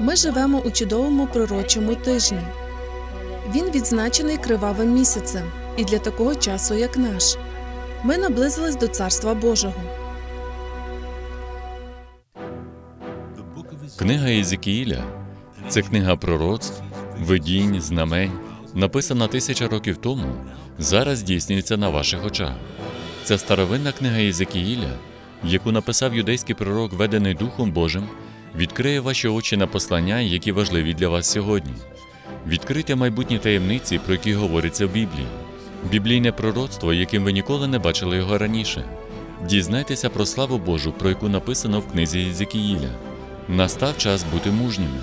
Ми живемо у чудовому пророчому тижні. Він відзначений кривавим місяцем, і для такого часу, як наш. Ми наблизились до Царства Божого. Книга Єзекіїля це книга пророцтв, видінь, знамень, написана тисяча років тому, зараз здійснюється на ваших очах. Це старовинна книга Єзекіїля, яку написав юдейський пророк, ведений Духом Божим, відкриє ваші очі на послання, які важливі для вас сьогодні. Відкрийте майбутні таємниці, про які говориться в Біблії, біблійне пророцтво, яким ви ніколи не бачили його раніше. Дізнайтеся про славу Божу, про яку написано в книзі Єзекіїля. Настав час бути мужніми.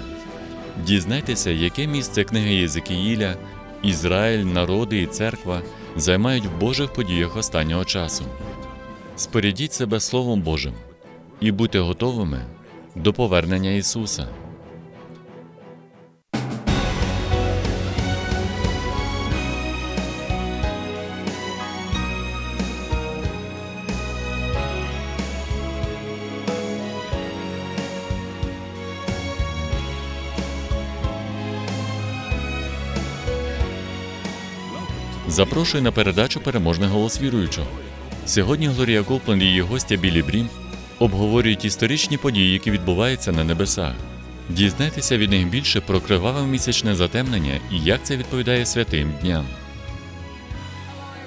Дізнайтеся, яке місце книги Єзекіїля, Ізраїль, народи і церква займають в Божих подіях останнього часу. Спорядіть себе Словом Божим і будьте готовими до повернення Ісуса. Запрошую на передачу Переможний голос віруючого. Сьогодні Глорія Копленд і її гостя Білі Брім обговорюють історичні події, які відбуваються на небесах. Дізнайтеся від них більше про криваве місячне затемнення і як це відповідає святим дням.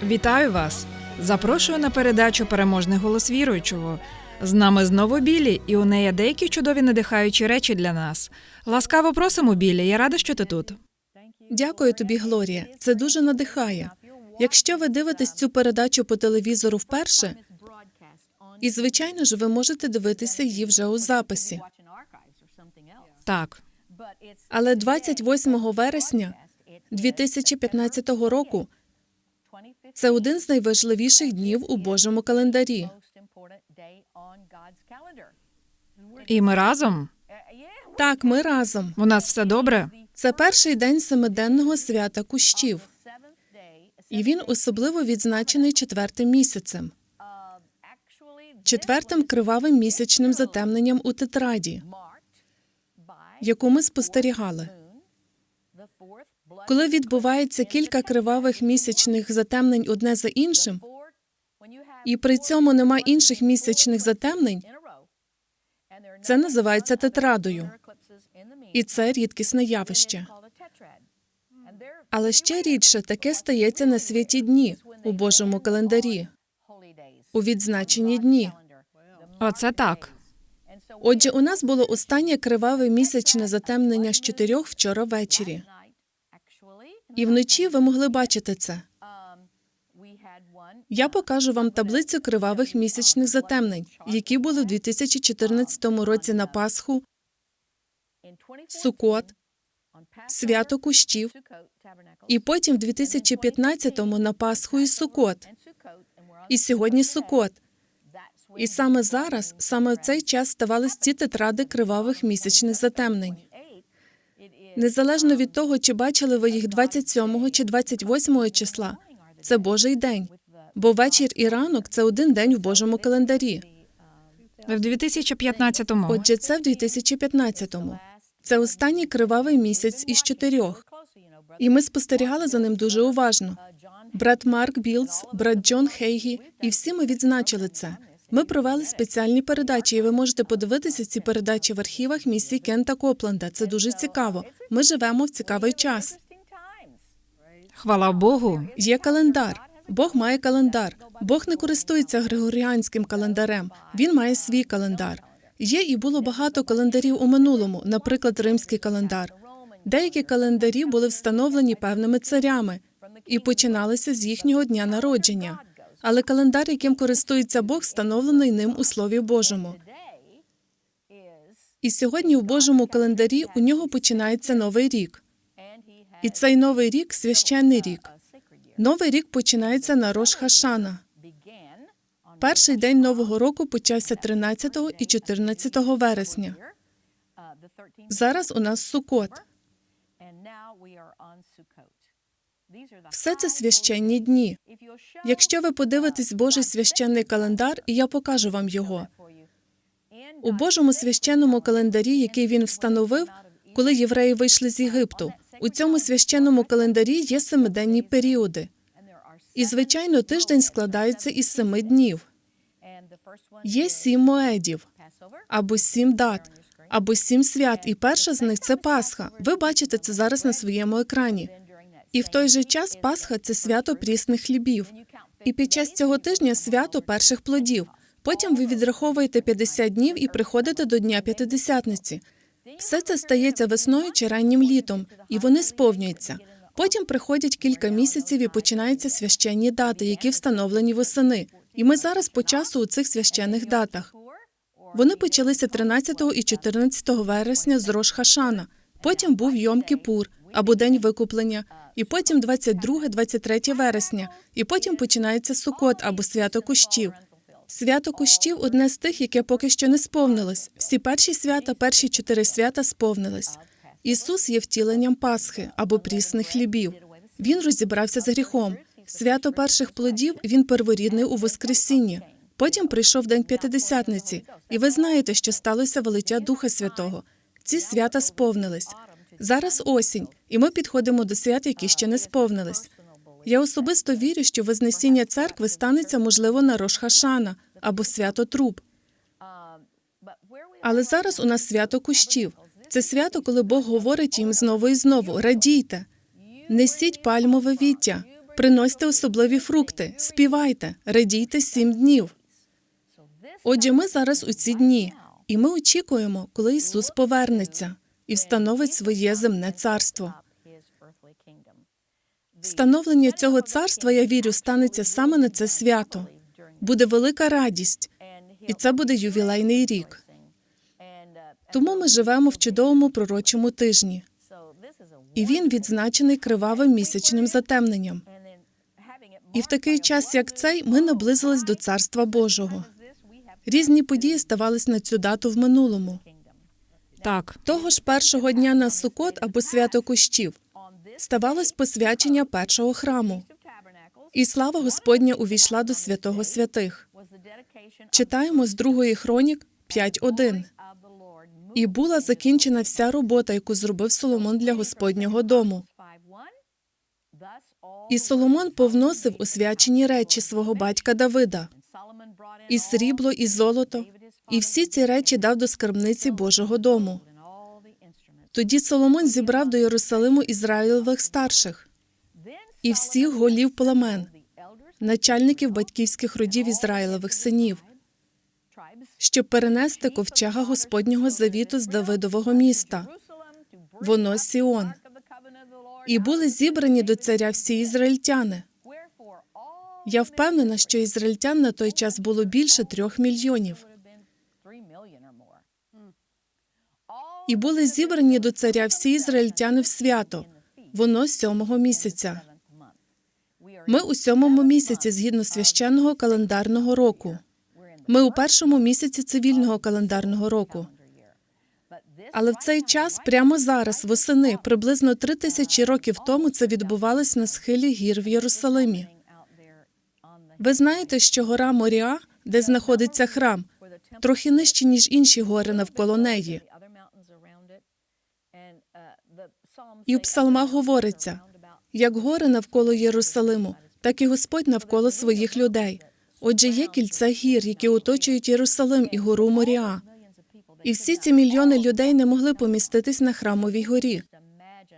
Вітаю вас! Запрошую на передачу Переможний голос віруючого. З нами знову Білі, і у неї деякі чудові надихаючі речі для нас. Ласкаво просимо, Білі. Я рада, що ти тут. Дякую тобі, Глорія. Це дуже надихає. Якщо ви дивитесь цю передачу по телевізору вперше, і звичайно ж, ви можете дивитися її вже у записі. Так, Але 28 вересня 2015 року це один з найважливіших днів у Божому календарі. і ми разом. Так, ми разом. У нас все добре. Це перший день семиденного свята кущів, і він особливо відзначений четвертим місяцем, четвертим кривавим місячним затемненням у тетраді, яку ми спостерігали. Коли відбувається кілька кривавих місячних затемнень одне за іншим, і при цьому нема інших місячних затемнень, це називається тетрадою, і це рідкісне явище. Але ще рідше таке стається на святі дні у Божому календарі, у відзначені дні. Оце так. Отже, у нас було останнє криваве місячне затемнення з чотирьох вчора ввечері. І вночі ви могли бачити це. Я покажу вам таблицю кривавих місячних затемнень, які були в 2014 році на Пасху, Сукот, свято кущів, і потім в 2015-му на Пасху і Сукот. І сьогодні Сукот. І саме зараз, саме в цей час ставались ці тетради кривавих місячних затемнень. Незалежно від того, чи бачили ви їх 27 чи 28 числа, це Божий день. Бо вечір і ранок це один день в Божому календарі. В 2015-му. Отже, це в 2015-му. Це останній кривавий місяць із чотирьох. І ми спостерігали за ним дуже уважно. Брат Марк Білдс, брат Джон Хейгі, і всі ми відзначили це. Ми провели спеціальні передачі, і ви можете подивитися ці передачі в архівах місії Кента Копленда. Це дуже цікаво. Ми живемо в цікавий час. Хвала Богу. Є календар. Бог має календар. Бог не користується григоріанським календарем. Він має свій календар. Є і було багато календарів у минулому, наприклад, римський календар. Деякі календарі були встановлені певними царями і починалися з їхнього дня народження. Але календар, яким користується Бог, встановлений ним у Слові Божому. І сьогодні в Божому календарі у нього починається новий рік. І цей новий рік священний рік. Новий рік починається на Рош Хашана. Перший день нового року почався 13 і 14 вересня. Зараз у нас Сукот. Все це священні дні. Якщо ви подивитесь Божий священний календар, і я покажу вам його. У Божому священному календарі, який він встановив, коли євреї вийшли з Єгипту, у цьому священному календарі є семиденні періоди. І, звичайно, тиждень складається із семи днів. Є сім моедів, або сім дат, або сім свят, і перша з них це Пасха. Ви бачите це зараз на своєму екрані. І в той же час Пасха це свято прісних хлібів. І під час цього тижня свято перших плодів. Потім ви відраховуєте 50 днів і приходите до Дня П'ятидесятниці. Все це стається весною чи раннім літом, і вони сповнюються. Потім приходять кілька місяців і починаються священні дати, які встановлені восени. І ми зараз по часу у цих священних датах. Вони почалися 13 і 14 вересня з Рош Хашана. Потім був Йом Кіпур або День викуплення, і потім 22, 23 вересня, і потім починається Сукот або свято кущів. Свято кущів одне з тих, яке поки що не сповнилось. Всі перші свята, перші чотири свята сповнились. Ісус є втіленням Пасхи або прісних хлібів. Він розібрався з гріхом. Свято перших плодів він перворідний у Воскресінні. Потім прийшов день п'ятидесятниці, і ви знаєте, що сталося велиття Духа Святого. Ці свята сповнились. Зараз осінь, і ми підходимо до свят, які ще не сповнились. Я особисто вірю, що Вознесіння церкви станеться можливо на Рошхашана або свято Труб. Але зараз у нас свято кущів. Це свято, коли Бог говорить їм знову і знову: радійте, несіть пальмове віття, приносьте особливі фрукти, співайте, радійте сім днів. Отже, ми зараз у ці дні, і ми очікуємо, коли Ісус повернеться і встановить своє земне царство. Встановлення цього царства, я вірю, станеться саме на це свято. Буде велика радість, і це буде ювілейний рік. Тому ми живемо в чудовому пророчому тижні, і він відзначений кривавим місячним затемненням. І в такий час, як цей, ми наблизились до царства Божого. Різні події ставались на цю дату в минулому. Так, Того ж першого дня на Сукот або свято кущів ставалось посвячення першого храму, і слава Господня увійшла до святого святих. Читаємо з другої хронік 5.1. І була закінчена вся робота, яку зробив Соломон для Господнього дому. І Соломон повносив освячені речі свого батька Давида, і срібло, і золото, і всі ці речі дав до скарбниці Божого дому. Тоді Соломон зібрав до Єрусалиму Ізраїлевих старших і всіх голів племен, начальників батьківських родів Ізраїлевих синів, щоб перенести ковчега Господнього завіту з Давидового міста. Воно Сіон. І були зібрані до царя всі ізраїльтяни. Я впевнена, що ізраїльтян на той час було більше трьох мільйонів. І були зібрані до царя всі ізраїльтяни в свято. Воно сьомого місяця. Ми у сьомому місяці згідно священного календарного року. Ми у першому місяці цивільного календарного року. Але в цей час, прямо зараз, восени, приблизно три тисячі років тому, це відбувалось на схилі гір в Єрусалимі. Ви знаєте, що гора Моріа, де знаходиться храм, трохи нижче, ніж інші гори навколо неї. І в псалмах говориться, як гори навколо Єрусалиму, так і Господь навколо своїх людей. Отже, є кільце гір, які оточують Єрусалим і гору Моріа. І всі ці мільйони людей не могли поміститись на храмовій горі.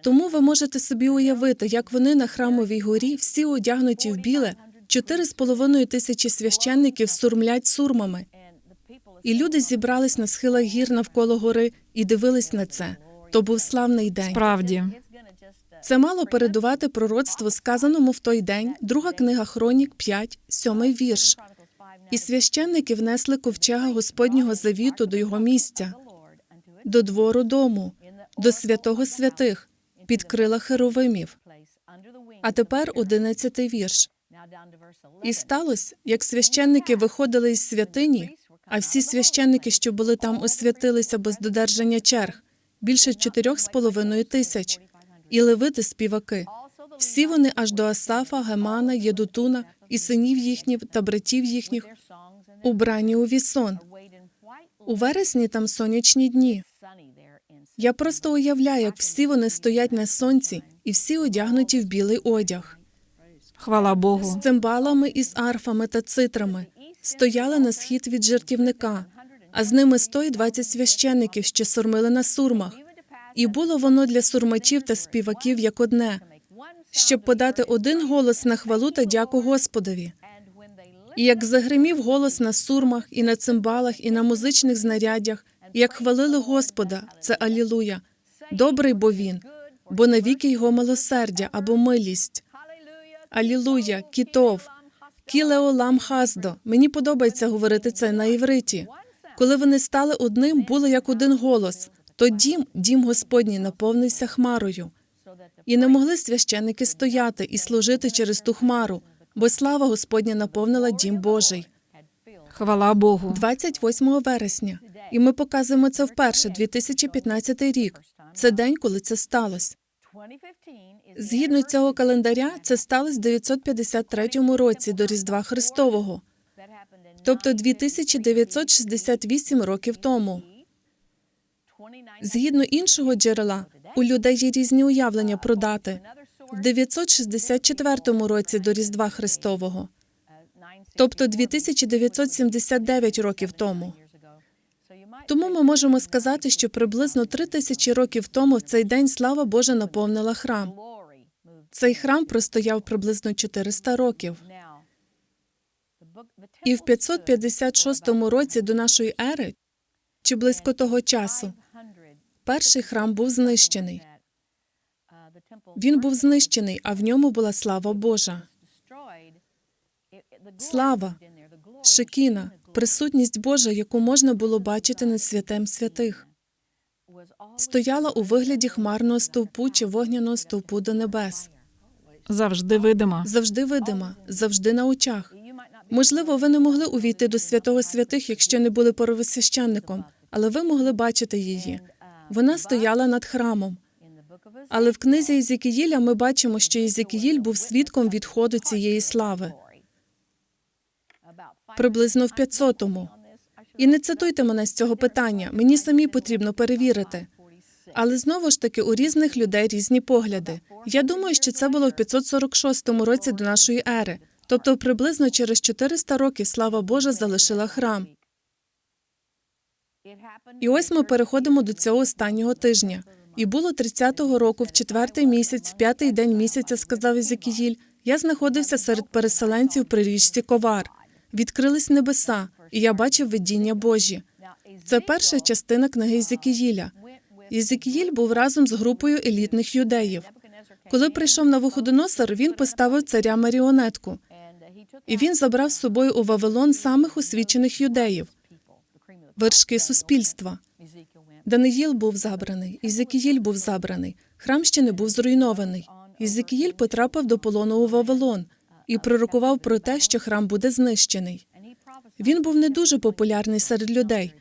Тому ви можете собі уявити, як вони на храмовій горі, всі одягнуті в біле, чотири з половиною тисячі священників сурмлять сурмами. І люди зібрались на схилах гір навколо гори і дивились на це. То був славний день. справді. Це мало передувати пророцтву, сказаному в той день, друга книга Хронік 5, сьомий вірш. І священники внесли ковчега Господнього завіту до його місця, до двору дому, до святого святих, під крила херовимів. А тепер одинадцятий вірш. І сталося, як священники виходили із святині, а всі священники, що були там, освятилися без додержання черг, більше чотирьох з половиною тисяч, і левити співаки. Всі вони аж до Асафа, Гемана, Єдутуна і синів їхніх та братів їхніх, убрані у вісон, У вересні там сонячні дні. Я просто уявляю, як всі вони стоять на сонці і всі одягнуті в білий одяг. Хвала Богу. з цимбалами і з арфами та цитрами, стояли на схід від жертівника, а з ними сто й двадцять священиків, що сурмили на сурмах. І було воно для сурмачів та співаків як одне, щоб подати один голос на хвалу та дяку Господові. І як загримів голос на сурмах, і на цимбалах, і на музичних знаряддях, і як хвалили Господа, це Алілуя. Добрий бо він, бо навіки його милосердя або милість. Алілуя, кітов, кілеолам хаздо. Мені подобається говорити це на івриті. Коли вони стали одним, було як один голос. То дім, дім Господній, наповнився хмарою. І не могли священники стояти і служити через ту хмару, бо слава Господня наповнила дім Божий. Хвала Богу. 28 вересня. І ми показуємо це вперше, 2015 рік. Це день, коли це сталося. Згідно цього календаря, це сталося в 953 році до Різдва Христового, тобто 2968 років тому. Згідно іншого джерела, у людей є різні уявлення про дати. В 964 році до Різдва Христового, тобто 2979 років тому. Тому ми можемо сказати, що приблизно три тисячі років тому в цей день слава Божа наповнила храм. Цей храм простояв приблизно 400 років. І в 556 році до нашої ери, чи близько того часу, перший храм був знищений. Він був знищений, а в ньому була слава Божа. Слава, Шекіна, присутність Божа, яку можна було бачити над святем святих, стояла у вигляді хмарного стовпу чи вогняного стовпу до небес. Завжди видима. Завжди видима, завжди на очах. Можливо, ви не могли увійти до святого святих, якщо не були первосвященником, але ви могли бачити її. Вона стояла над храмом. Але в книзі Єзекіїля ми бачимо, що Єзекіїль був свідком відходу цієї слави приблизно в 500-му. І не цитуйте мене з цього питання. Мені самі потрібно перевірити. Але знову ж таки у різних людей різні погляди. Я думаю, що це було в 546 році до нашої ери, тобто приблизно через 400 років слава Божа залишила храм. І ось ми переходимо до цього останнього тижня. І було 30-го року, в четвертий місяць, в п'ятий день місяця, сказав Езекіїль, я знаходився серед переселенців при річці Ковар. Відкрились небеса, і я бачив видіння Божі. Це перша частина книги Єзекіїля. Єзекіїль був разом з групою елітних юдеїв. Коли прийшов на Вуходоносор, він поставив царя маріонетку, і він забрав з собою у Вавилон самих освічених юдеїв, вершки суспільства. Даниїл був забраний, Ізекіїль був забраний, храм ще не був зруйнований. Ізекіїль потрапив до полону у Вавилон і пророкував про те, що храм буде знищений. Він був не дуже популярний серед людей,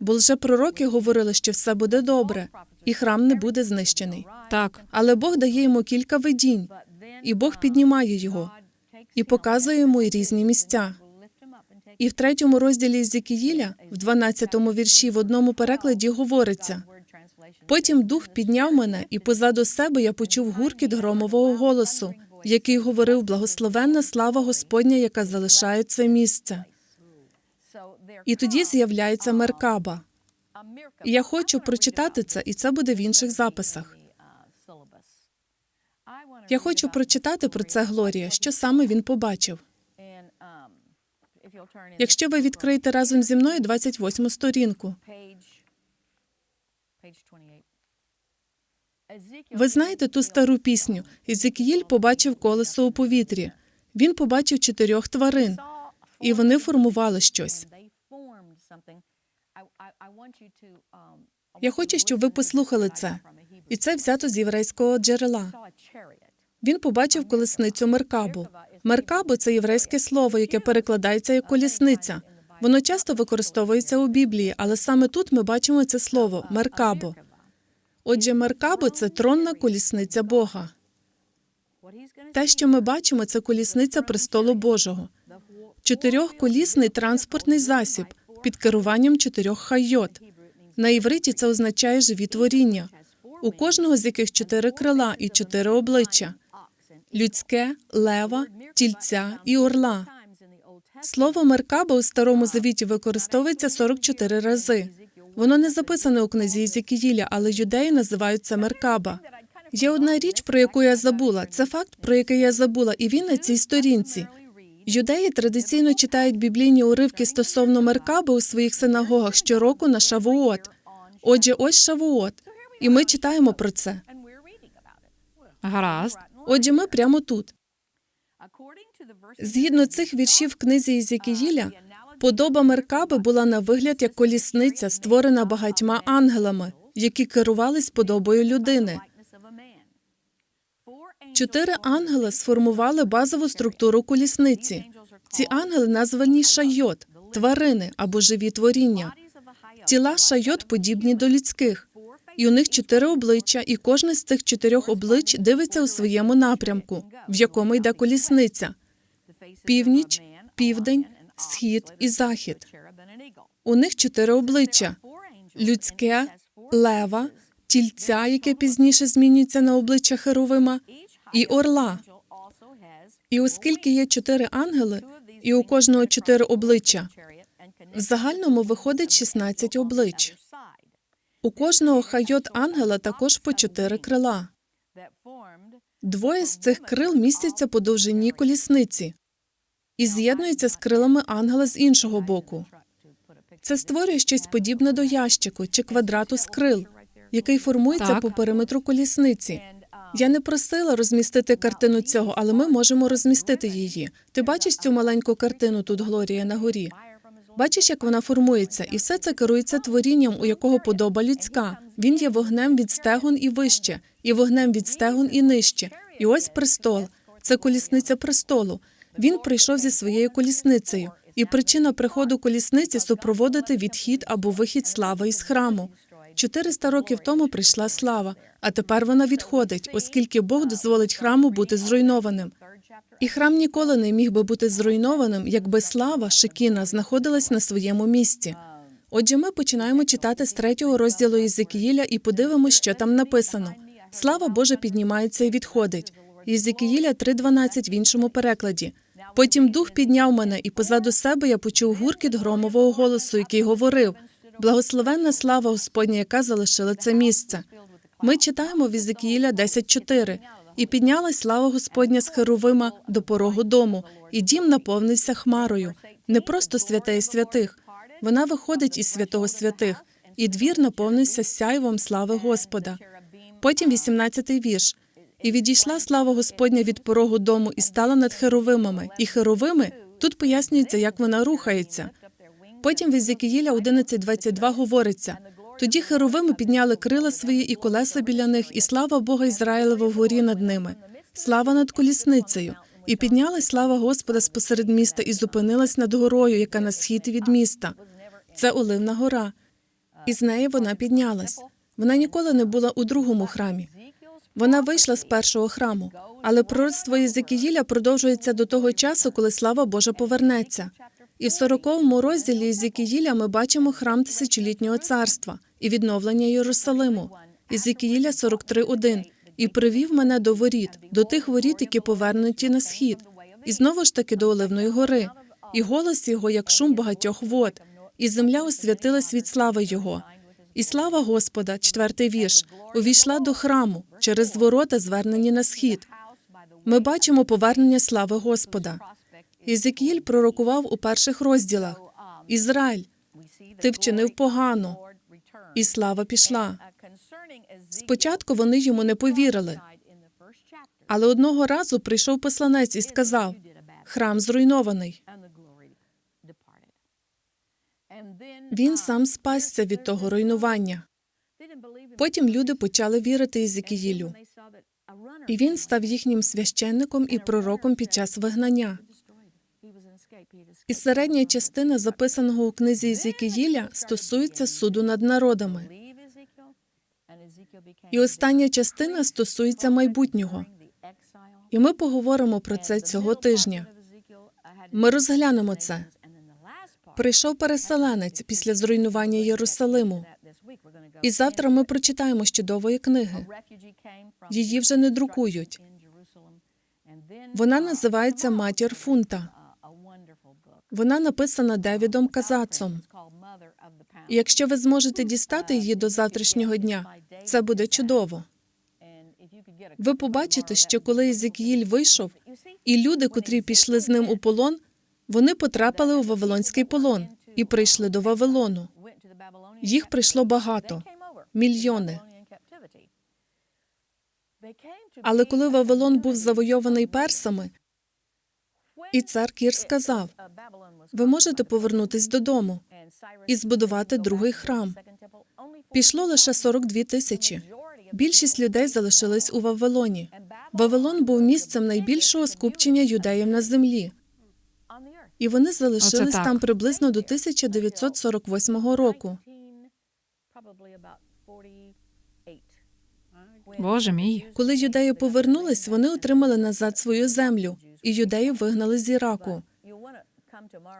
бо лжепророки говорили, що все буде добре, і храм не буде знищений. Так. Але Бог дає йому кілька видінь, і Бог піднімає його і показує йому різні місця. І в третьому розділі Єзекіїля, в 12-му вірші, в одному перекладі говориться: Потім дух підняв мене, і позаду себе я почув гуркіт громового голосу, який говорив благословенна слава Господня, яка залишає це місце. І тоді з'являється Меркаба. І я хочу прочитати це, і це буде в інших записах. Я хочу прочитати про це Глорія, що саме він побачив. Якщо ви відкриєте разом зі мною 28 сторінку, ви знаєте ту стару пісню. Езекіїль побачив колесо у повітрі. Він побачив чотирьох тварин, і вони формували щось. Я хочу, щоб ви послухали це. І це взято з єврейського джерела. Він побачив колесницю Меркабу. Меркабу це єврейське слово, яке перекладається як колісниця. Воно часто використовується у Біблії, але саме тут ми бачимо це слово Меркабо. Отже, Меркабо це тронна колісниця Бога. Те, що ми бачимо, це колісниця престолу Божого. Чотирьохколісний транспортний засіб, під керуванням чотирьох хайот. На івриті це означає живі творіння, у кожного з яких чотири крила і чотири обличчя людське, лева, тільця і орла. Слово Меркаба у старому завіті використовується 44 рази. Воно не записане у книзі Єзекіїля, але юдеї називають це Меркаба. Є одна річ, про яку я забула. Це факт, про який я забула, і він на цій сторінці. Юдеї традиційно читають біблійні уривки стосовно Меркаби у своїх синагогах щороку на Шавуот. Отже, ось Шавуот, і ми читаємо про це. Гаразд. Отже, ми прямо тут. Згідно цих віршів в книзі Єзекіїля, подоба Меркаби була на вигляд як колісниця, створена багатьма ангелами, які керувались подобою людини. Чотири ангели сформували базову структуру колісниці. Ці ангели названі шайот, тварини або живі творіння. Тіла шайот подібні до людських, і у них чотири обличчя, і кожне з цих чотирьох облич дивиться у своєму напрямку, в якому йде колісниця: північ, південь, схід і захід. У них чотири обличчя: людське, лева, тільця, яке пізніше змінюється на обличчя Херовима, і орла. І оскільки є чотири ангели, і у кожного чотири обличчя, в загальному виходить 16 облич. У кожного хайот ангела також по чотири крила. Двоє з цих крил містяться по довжині колісниці і з'єднуються з крилами ангела з іншого боку. Це створює щось подібне до ящику чи квадрату з крил, який формується Так. по периметру колісниці. Я не просила розмістити картину цього, але ми можемо розмістити її. Ти бачиш цю маленьку картину тут, Глорія, на горі? Бачиш, як вона формується, і все це керується творінням, у якого подоба людська. Він є вогнем від стегон і вище, і вогнем від стегон і нижче. І ось престол. Це колісниця престолу. Він прийшов зі своєю колісницею, і причина приходу колісниці супроводити відхід або вихід слави із храму. 400 років тому прийшла слава, а тепер вона відходить, оскільки Бог дозволить храму бути зруйнованим. І храм ніколи не міг би бути зруйнованим, якби слава Шекіна знаходилась на своєму місці. Отже, ми починаємо читати з третього розділу Єзекіїля і подивимося, що там написано. Слава Божа піднімається і відходить. Єзекіїля 3.12 в іншому перекладі. Потім дух підняв мене, і позаду себе я почув гуркіт громового голосу, який говорив: Благословенна слава Господня, яка залишила це місце. Ми читаємо в Єзекіїля 10.4. І піднялась слава Господня з Херовима до порогу дому, і дім наповнився хмарою. Не просто святе і святих. Вона виходить із святого святих, і двір наповнився сяйвом слави Господа. Потім 18-й вірш. І відійшла слава Господня від порогу дому і стала над херовимами. І херовими тут пояснюється, як вона рухається. Потім в Єзекіїля 11.22 говориться: тоді херовими підняли крила свої і колеса біля них, і слава Бога Ізраїлева вгорі над ними. Слава над колісницею. І піднялась слава Господа спосеред міста і зупинилась над горою, яка на схід від міста. Це Оливна гора. І з неї вона піднялась. Вона ніколи не була у другому храмі. Вона вийшла з першого храму, але пророцтво Єзекіїля продовжується до того часу, коли слава Божа повернеться. І в 40-му розділі Єзекіїля ми бачимо храм тисячолітнього царства і відновлення Єрусалиму. Єзекіїля 43.1. «І привів мене до воріт, до тих воріт, які повернуті на схід, і знову ж таки до Оливної гори, і голос його, як шум багатьох вод, і земля освятилась від слави його. І слава Господа, четвертий вірш, увійшла до храму через ворота, звернені на схід. Ми бачимо повернення слави Господа. Єзекіїль пророкував у перших розділах: Ізраїль, ти вчинив погано, і слава пішла. Спочатку вони йому не повірили, але одного разу прийшов посланець і сказав: храм зруйнований. Він сам спасся від того руйнування. Потім люди почали вірити Єзекіїлю, і він став їхнім священником і пророком під час вигнання. І середня частина записаного у книзі Єзекіїля стосується суду над народами. І остання частина стосується майбутнього. І ми поговоримо про це цього тижня. Ми розглянемо це. Прийшов переселенець після зруйнування Єрусалиму. І завтра ми прочитаємо з чудової книги. Її вже не друкують. Вона називається Матір Фунта. Вона написана Девідом Казацом. І якщо ви зможете дістати її до завтрашнього дня, це буде чудово. Ви побачите, що коли Езекіїль вийшов, і люди, котрі пішли з ним у полон, вони потрапили у Вавилонський полон і прийшли до Вавилону. Їх прийшло багато, мільйони. Але коли Вавилон був завойований персами, і цар Кір сказав: ви можете повернутись додому і збудувати другий храм. Пішло лише 42 тисячі. Більшість людей залишились у Вавилоні. Вавилон був місцем найбільшого скупчення юдеїв на землі, і вони залишились там приблизно до 1948 року. Боже мій. Коли юдеї повернулись, вони отримали назад свою землю, і юдеїв вигнали з Іраку.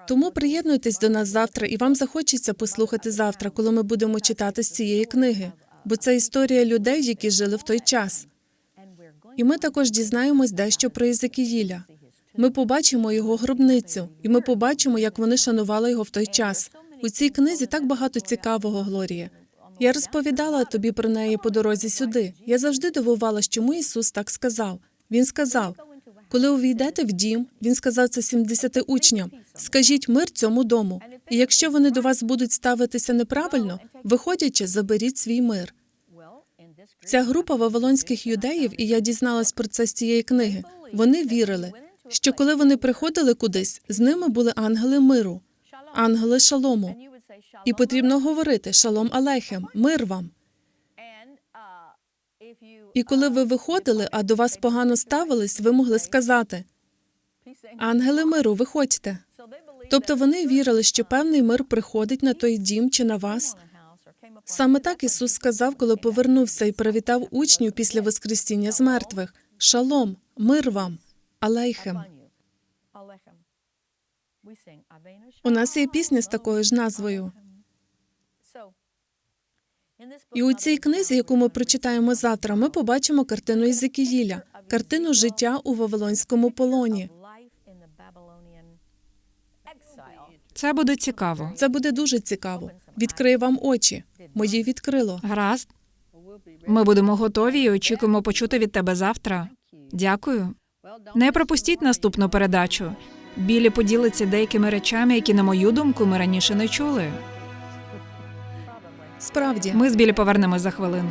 Тому приєднуйтесь до нас завтра, і вам захочеться послухати завтра, коли ми будемо читати з цієї книги, бо це історія людей, які жили в той час. І ми також дізнаємось дещо про Єзекіїля. Ми побачимо його гробницю, і ми побачимо, як вони шанували його в той час. У цій книзі так багато цікавого, Глорія. Я розповідала тобі про неї по дорозі сюди. Я завжди дивувалась, чому Ісус так сказав. Він сказав: коли увійдете в дім, він сказав це 70 учням. Скажіть мир цьому дому. І якщо вони до вас будуть ставитися неправильно, виходячи, заберіть свій мир. Ця група вавилонських юдеїв, і я дізналась про це з цієї книги. Вони вірили, що коли вони приходили кудись, з ними були ангели миру, ангели шалому. І потрібно говорити шалом алейхем, мир вам. І коли ви виходили, а до вас погано ставились, ви могли сказати: Ангели миру, виходьте. Тобто вони вірили, що певний мир приходить на той дім чи на вас. Саме так Ісус сказав, коли повернувся і привітав учнів після Воскресіння з мертвих. Шалом, мир вам, алейхем. У нас є пісня з такою ж назвою. І у цій книзі, яку ми прочитаємо завтра, ми побачимо картину Єзекіїля, картину життя у Вавилонському полоні. Це буде цікаво. Це буде дуже цікаво. Відкриє вам очі. Мої відкрило. Гаразд. Ми будемо готові і очікуємо почути від тебе завтра. Дякую. Не пропустіть наступну передачу. Білі поділиться деякими речами, які, на мою думку, ми раніше не чули. Справді, Ми з Білі повернемось за хвилину.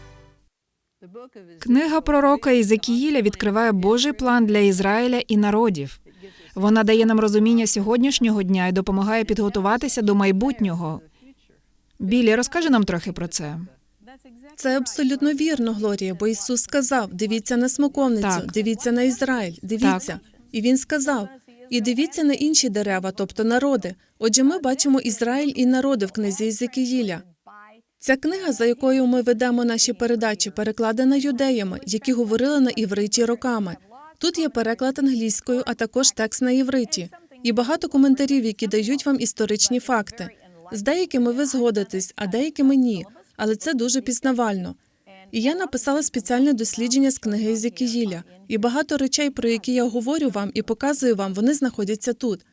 Книга пророка Ізекіїля відкриває Божий план для Ізраїля і народів. Вона дає нам розуміння сьогоднішнього дня і допомагає підготуватися до майбутнього. Білі, розкажи нам трохи про це. Це абсолютно вірно, Глорія, бо Ісус сказав: дивіться на смоковницю, Так. дивіться на Ізраїль, дивіться. І він сказав: і дивіться на інші дерева, тобто народи. Отже, ми бачимо Ізраїль і народи в книзі Ізекіїля. Ця книга, за якою ми ведемо наші передачі, перекладена юдеями, які говорили на івриті роками. Тут є переклад англійською, а також текст на івриті, і багато коментарів, які дають вам історичні факти. З деякими ви згодитесь, а деякими ні. Але це дуже пізнавально. І я написала спеціальне дослідження з книги Езекіїля, і багато речей, про які я говорю вам і показую вам, вони знаходяться тут.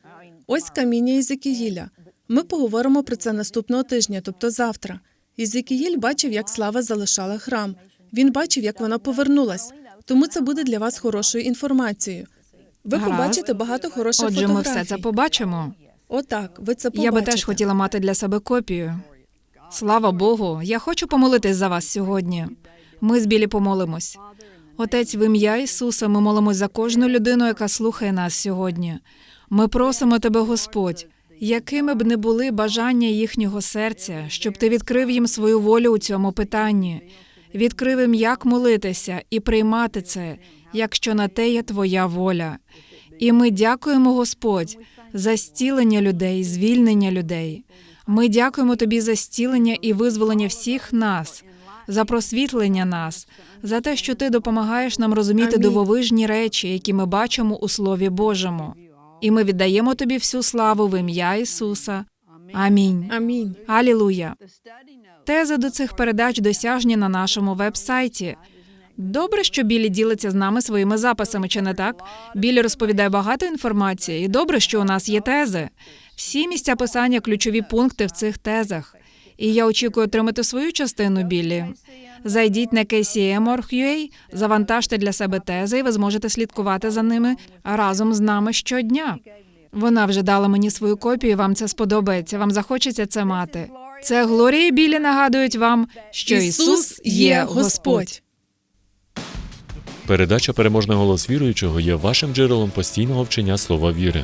Ось каміння Езекіїля. Ми поговоримо про це наступного тижня, тобто завтра. Ізекіїль бачив, як слава залишала храм. Він бачив, як вона повернулась. Тому це буде для вас хорошою інформацією. Ви Гаразд. побачите багато хороших Отже, ми все це побачимо. Отак, ви це побачите. Я би теж хотіла мати для себе копію. Слава Богу, я хочу помолитись за вас сьогодні. Ми з Білі помолимось. Отець, в ім'я Ісуса, ми молимось за кожну людину, яка слухає нас сьогодні. Ми просимо тебе, Господь, якими б не були бажання їхнього серця, щоб ти відкрив їм свою волю у цьому питанні, відкрив їм, як молитися і приймати це, якщо на те є твоя воля. І ми дякуємо, Господь, за зцілення людей, звільнення людей. Ми дякуємо тобі за зцілення і визволення всіх нас, за просвітлення нас, за те, що ти допомагаєш нам розуміти Амінь. дивовижні речі, які ми бачимо у Слові Божому. І ми віддаємо тобі всю славу в ім'я Ісуса. Амінь. Амінь. Алілуя. Тези до цих передач досяжні на нашому веб-сайті. Добре, що Білі ділиться з нами своїми записами, чи не так? Білі розповідає багато інформації, і добре, що у нас є тези. Всі місця писання ключові пункти в цих тезах. І я очікую отримати свою частину Білі. Зайдіть на KCM.org.ua, завантажте для себе тези, і ви зможете слідкувати за ними разом з нами щодня. Вона вже дала мені свою копію. Вам це сподобається. Вам захочеться це мати. Це Глорія Білі нагадують вам, що Ісус є Господь. Передача Переможний голос віруючого є вашим джерелом постійного вчення слова віри.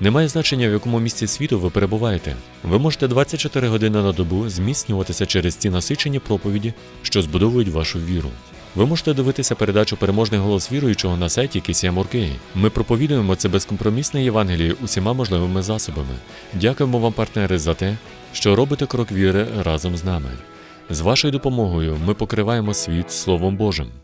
Немає значення, в якому місці світу ви перебуваєте. Ви можете 24 години на добу зміцнюватися через ці насичені проповіді, що збудовують вашу віру. Ви можете дивитися передачу Переможний голос віруючого на сайті KCM.org.ua. Ми проповідуємо це безкомпромісне Євангеліє усіма можливими засобами. Дякуємо вам, партнери, за те, що робите крок віри разом з нами. З вашою допомогою ми покриваємо світ Словом Божим.